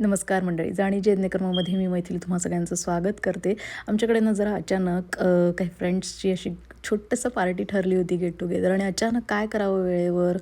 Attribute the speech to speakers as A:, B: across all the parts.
A: नमस्कार मंडळी जाणी जेज्ञक्रमामध्ये मी मैथिली तुम्हा सगळ्यांचं स्वागत करते. आमच्याकडे ना जरा अचानक काही फ्रेंड्सची अशी छोटंसं पार्टी ठरली होती गेट टुगेदर आणि अचानक काय करावं वेळेवर?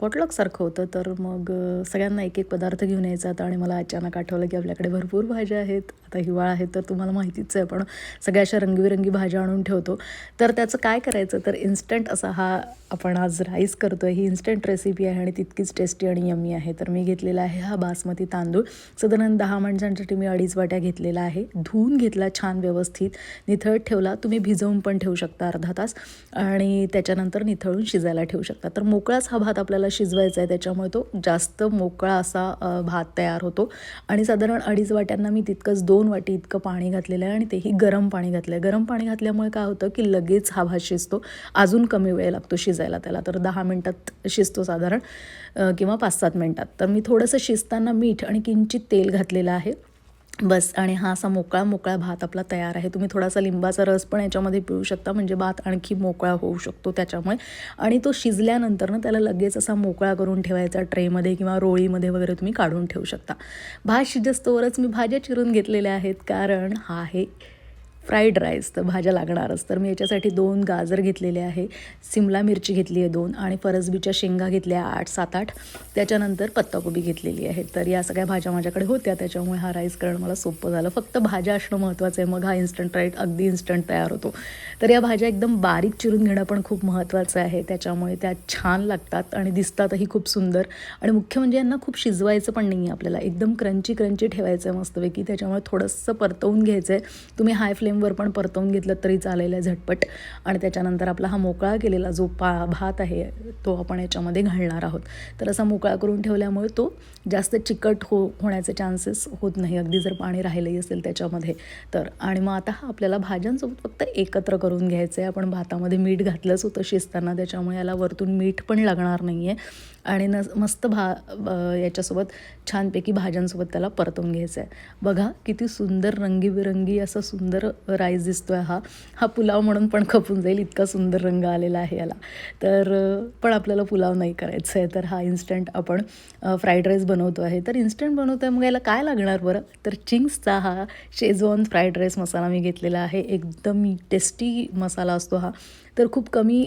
A: पॉटलॉकसारखं होतं. तर मग सगळ्यांना एक एक पदार्थ घेऊन यायचा होता आणि मला अचानक आठवलं की आपल्याकडे भरपूर भाज्या आहेत. आता हिवाळा आहे तर तुम्हाला माहितीच आहे पण सगळ्या अशा रंगीबेरंगी भाज्या आणून ठेवतो. तर त्याचं काय करायचं? तर इन्स्टंट असा हा आपण आज राईस करतो आहे ही इन्स्टंट रेसिपी आहे आणि तितकीच टेस्टी आणि यमी आहे. तर मी घेतलेला आहे हा बासमती तांदूळ. साधारण दहा माणसांसाठी मी अडीच वाट्या घेतलेला आहे. धुवून घेतला छान व्यवस्थित. निथळत ठेवला. तुम्ही भिजवून पण ठेवू शकता. अर्धा तास आणि त्याच्यानंतर निथळून शिजायला ठेवू शकता. तर मोकळाच हा भात आपल्याला शिजवायचा आहे त्याच्यामुळे तो जास्त मोकळा असा भात तयार होतो. आणि साधारण अडीच वाट्यांना मी तितकंच दोन वाटी इतकं पाणी घातलेलं आहे आणि तेही गरम पाणी घातलं आहे गरम पाणी घातल्यामुळे काय होतं की लगेच हा भात शिजतो. अजून कमी वेळ लागतो शिजायला त्याला. तर दहा मिनटात शिजतो साधारण किंवा पाच सात मिनटात. तर मी थोडंसं शिजताना मीठ आणि किंचित तेल घातलेलं आहे. बस आणि हा असा मोकळा मोकळा भात आपला तयार आहे. तुम्ही थोडासा लिंबाचा रस पण याच्यामध्ये पिळू शकता. म्हणजे भात आणखी मोकळा होऊ शकतो त्याच्यामुळे. आणि तो शिजल्यानंतर ना त्याला लगेच असा मोकळा करून ठेवायचा ट्रेमध्ये किंवा रोळीमध्ये वगैरे तुम्ही काढून ठेवू शकता. भात शिजस्तोवरच मी भाज्या चिरून घेतलेल्या आहेत. कारण हा आहे फ्राईड राईस तर भाज्या लागणारच. तर मी याच्यासाठी दोन गाजर घेतलेले आहे. सिमला मिरची घेतली आहे दोन आणि फरसबीच्या शेंगा घेतल्या आठ सात आठ. त्याच्यानंतर पत्ताकोबी घेतलेली आहे. तर या सगळ्या भाज्या माझ्याकडे होत्या. त्याच्यामुळे हा राईस करणं मला सोपं झालं. फक्त भाज्या असणं महत्त्वाचं आहे. मग हा इन्स्टंट राईट अगदी इन्स्टंट तयार होतो. तर या भाज्या एकदम बारीक चिरून घेणं पण खूप महत्त्वाचं आहे. त्याच्यामुळे त्या छान लागतात आणि दिसतातही खूप सुंदर. आणि मुख्य म्हणजे यांना खूप शिजवायचं पण नाही आहे आपल्याला. एकदम क्रंची क्रंची ठेवायचं आहे मस्तपैकी त्याच्यामुळे थोडंसं परतवून घ्यायचं आहे तुम्ही हाय फ्लेमवर पण परतवून घेतलं तरी चालेल आहे झटपट. आणि त्याच्यानंतर आपला हा मोकळा केलेला जो पा भात आहे तो आपण याच्यामध्ये घालणार आहोत. तर असा मोकळा करून ठेवल्यामुळे तो जास्त चिकट हो होण्याचे चान्सेस होत नाही. अगदी जर पाणी राहिलंही असेल त्याच्यामध्ये तर. आणि मग आता हा आपल्याला भाज्यांसोबत फक्त एकत्र करून घ्यायचं आहे आपण भातामध्ये मीठ घातलंच होतं शिजताना त्याच्यामुळे याला वरतून मीठ पण लागणार नाही आहे आणि न मस्त भा याच्यासोबत छानपैकी भाज्यांसोबत त्याला परतवून घ्यायचं आहे बघा किती सुंदर रंगीबिरंगी असं सुंदर राईस दिसतो आहे हा. हा पुलाव म्हणून पण खपून जाईल इतका सुंदर रंग आलेला आहे याला. तर पण आपल्याला पुलाव नाही करायचं आहे. तर हा इन्स्टंट आपण फ्राईड राईस बनवतो आहे. तर इन्स्टंट बनवतो आहे मग याला काय लागणार बरं? तर चिंग्सचा हा शेजवान फ्राईड राईस मसाला मी घेतलेला आहे. एकदम टेस्टी मसाला असतो हा. तर खूप कमी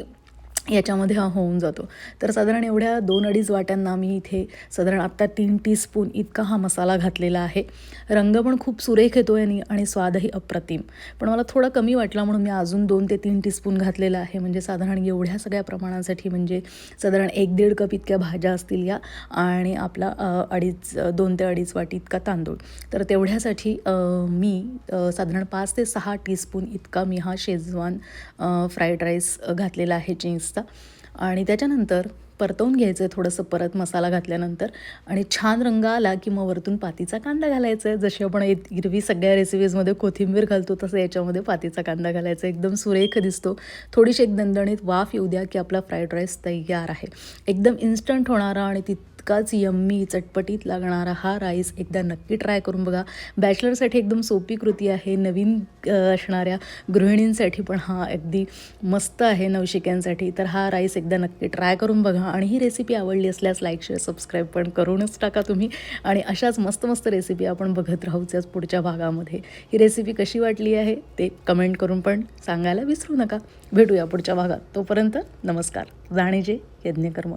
A: याच्यामध्ये हा होऊन जातो. तर साधारण एवढ्या दोन अडीच वाट्यांना मी इथे साधारण आत्ता तीन टीस्पून इतका हा मसाला घातलेला आहे. रंग पण खूप सुरेख येतो आणि आणि स्वादही अप्रतिम. पण मला थोडा कमी वाटला म्हणून मी अजून दोन ते तीन टीस्पून घातलेला आहे. म्हणजे साधारण एवढ्या सगळ्या प्रमाणासाठी म्हणजे साधारण एक दीड कप इतक्या भाज्या असतील या आणि आपला अडीच दोन ते अडीच वाटी इतका तांदूळ. तर तेवढ्यासाठी मी साधारण पाच ते सहा टीस्पून इतका मी हा शेजवान फ्राईड राईस घातलेला आहे चिंग्स वाजता आणि त्याच्यानंतर परतवून घ्यायचं आहे थोडंसं परत मसाला घातल्यानंतर. आणि छान रंग आला की मग वरतून पातीचा कांदा घालायचा. आहे जशी आपण हिरवी सगळ्या रेसिपीजमध्ये कोथिंबीर घालतो तसं याच्यामध्ये पातीचा कांदा घालायचा. एकदम सुरेख दिसतो. थोडीशी एक दणदणीत वाफ येऊ द्या की आपला फ्राईड राईस तयार आहे. एकदम इन्स्टंट होणारा आणि तितकाच यम्मी चटपटीत लागणारा हा राईस एकदा नक्की ट्राय करून बघा. बॅचलरसाठी एकदम सोपी कृती आहे. नवीन असणाऱ्या गृहिणींसाठी पण हा अगदी मस्त आहे नवशिक्यांसाठी. तर हा राईस एकदा नक्की ट्राय करून बघा आणि ही रेसिपी आवडली असल्यास लाईक शेअर सबस्क्राईब पण करूनच टाका तुम्ही. आणि अशाच मस्त मस्त रेसिपी आपण बघत राहूच्याच पुढच्या भागामध्ये. ही रेसिपी कशी वाटली आहे ते कमेंट करून पण सांगायला विसरू नका. भेटूया पुढच्या भागात. तोपर्यंत नमस्कार. जाणीजे यज्ञकर्म.